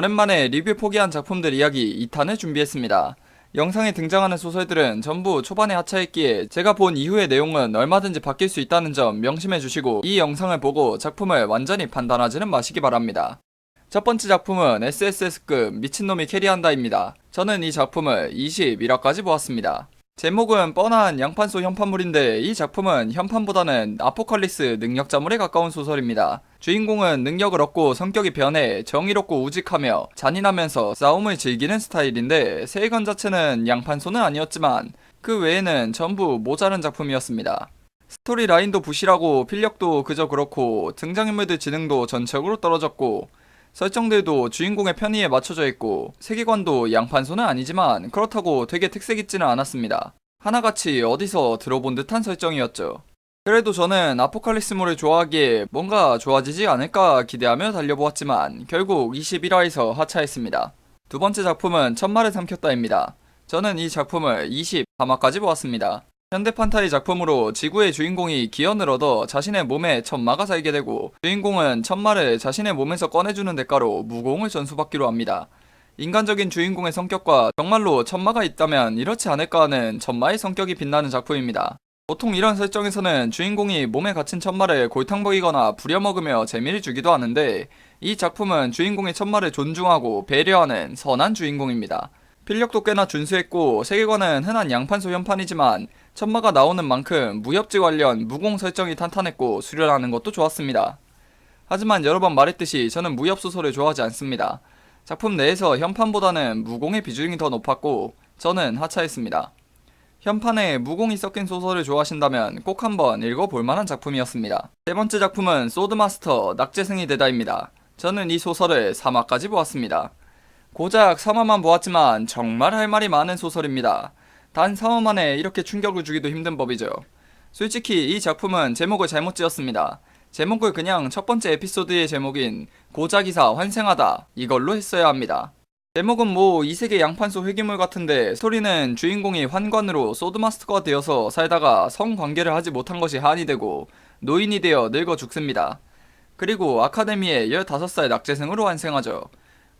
오랜만에 리뷰 포기한 작품들 이야기 2탄을 준비했습니다. 영상에 등장하는 소설들은 전부 초반에 하차했기에 제가 본 이후의 내용은 얼마든지 바뀔 수 있다는 점 명심해 주시고 이 영상을 보고 작품을 완전히 판단하지는 마시기 바랍니다. 첫 번째 작품은 SSS급 미친놈이 캐리한다입니다. 저는 이 작품을 21화까지 보았습니다. 제목은 뻔한 양판소 현판물인데 이 작품은 현판보다는 아포칼리스 능력자물에 가까운 소설입니다. 주인공은 능력을 얻고 성격이 변해 정의롭고 우직하며 잔인하면서 싸움을 즐기는 스타일인데 세계관 자체는 양판소는 아니었지만 그 외에는 전부 모자른 작품이었습니다. 스토리 라인도 부실하고 필력도 그저 그렇고 등장인물들 지능도 전적으로 떨어졌고 설정들도 주인공의 편의에 맞춰져 있고 세계관도 양판소는 아니지만 그렇다고 되게 특색 있지는 않았습니다. 하나같이 어디서 들어본 듯한 설정이었죠. 그래도 저는 아포칼리스모를 좋아하기에 뭔가 좋아지지 않을까 기대하며 달려보았지만 결국 21화에서 하차했습니다. 두 번째 작품은 천마를 삼켰다입니다. 저는 이 작품을 23화까지 보았습니다. 현대 판타이 작품으로 지구의 주인공이 기원을 얻어 자신의 몸에 천마가 살게 되고 주인공은 천마를 자신의 몸에서 꺼내주는 대가로 무공을 전수받기로 합니다. 인간적인 주인공의 성격과 정말로 천마가 있다면 이렇지 않을까 하는 천마의 성격이 빛나는 작품입니다. 보통 이런 설정에서는 주인공이 몸에 갇힌 천마를 골탕 먹이거나 부려먹으며 재미를 주기도 하는데 이 작품은 주인공의 천마를 존중하고 배려하는 선한 주인공입니다. 필력도 꽤나 준수했고 세계관은 흔한 양판소 현판이지만 천마가 나오는 만큼 무협지 관련 무공 설정이 탄탄했고 수련하는 것도 좋았습니다. 하지만 여러 번 말했듯이 저는 무협 소설을 좋아하지 않습니다. 작품 내에서 현판보다는 무공의 비중이 더 높았고 저는 하차했습니다. 현판에 무공이 섞인 소설을 좋아하신다면 꼭 한번 읽어볼 만한 작품이었습니다. 세 번째 작품은 소드마스터 낙제승이 되다입니다. 저는 이 소설을 3화까지 보았습니다. 고작 3화만 보았지만 정말 할 말이 많은 소설입니다. 단 3화 만에 이렇게 충격을 주기도 힘든 법이죠. 솔직히 이 작품은 제목을 잘못 지었습니다. 제목을 그냥 첫 번째 에피소드의 제목인 고자기사 환생하다 이걸로 했어야 합니다. 제목은 뭐 이세계 양판소 회기물 같은데 스토리는 주인공이 환관으로 소드마스터가 되어서 살다가 성관계를 하지 못한 것이 한이 되고 노인이 되어 늙어 죽습니다. 그리고 아카데미에 15살 낙제생으로 환생하죠.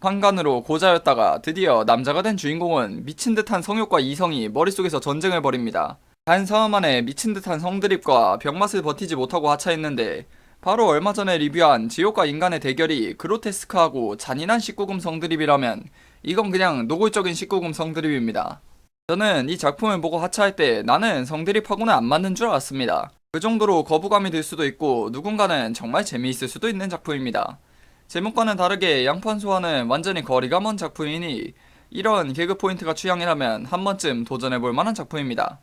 환관으로 고자였다가 드디어 남자가 된 주인공은 미친 듯한 성욕과 이성이 머릿속에서 전쟁을 벌입니다. 단 사흘 만에 미친 듯한 성드립과 병맛을 버티지 못하고 하차했는데 바로 얼마 전에 리뷰한 지옥과 인간의 대결이 그로테스크하고 잔인한 19금 성드립이라면 이건 그냥 노골적인 19금 성드립입니다. 저는 이 작품을 보고 하차할 때 나는 성드립하고는 안 맞는 줄 알았습니다. 그 정도로 거부감이 들 수도 있고 누군가는 정말 재미있을 수도 있는 작품입니다. 제목과는 다르게 양판소와는 완전히 거리가 먼 작품이니 이런 개그 포인트가 취향이라면 한 번쯤 도전해볼 만한 작품입니다.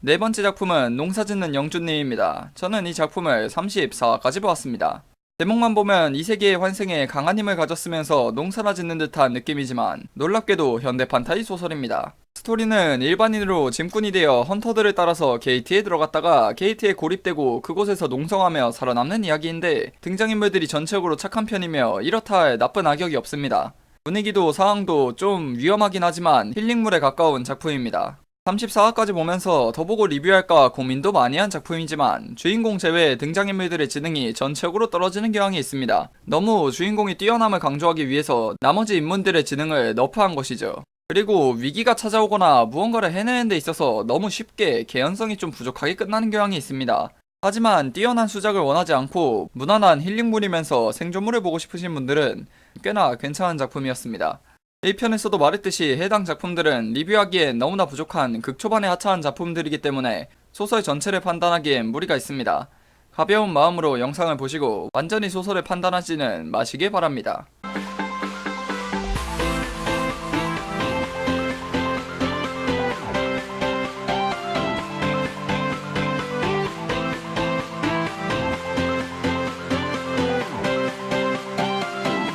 네 번째 작품은 농사짓는 영주님입니다. 저는 이 작품을 34화까지 보았습니다. 제목만 보면 이 세계의 환생에 강한 힘을 가졌으면서 농사나 짓는 듯한 느낌이지만 놀랍게도 현대판타이 소설입니다. 스토리는 일반인으로 짐꾼이 되어 헌터들을 따라서 게이트에 들어갔다가 게이트에 고립되고 그곳에서 농성하며 살아남는 이야기인데 등장인물들이 전체적으로 착한 편이며 이렇다 할 나쁜 악역이 없습니다. 분위기도 상황도 좀 위험하긴 하지만 힐링물에 가까운 작품입니다. 34화까지 보면서 더 보고 리뷰할까 고민도 많이 한 작품이지만 주인공 제외 등장인물들의 지능이 전체적으로 떨어지는 경향이 있습니다. 너무 주인공이 뛰어남을 강조하기 위해서 나머지 인물들의 지능을 너프한 것이죠. 그리고 위기가 찾아오거나 무언가를 해내는 데 있어서 너무 쉽게 개연성이 좀 부족하게 끝나는 경향이 있습니다. 하지만 뛰어난 수작을 원하지 않고 무난한 힐링물이면서 생존물을 보고 싶으신 분들은 꽤나 괜찮은 작품이었습니다. 1편에서도 말했듯이 해당 작품들은 리뷰하기엔 너무나 부족한 극초반에 하차한 작품들이기 때문에 소설 전체를 판단하기엔 무리가 있습니다. 가벼운 마음으로 영상을 보시고 완전히 소설을 판단하지는 마시길 바랍니다.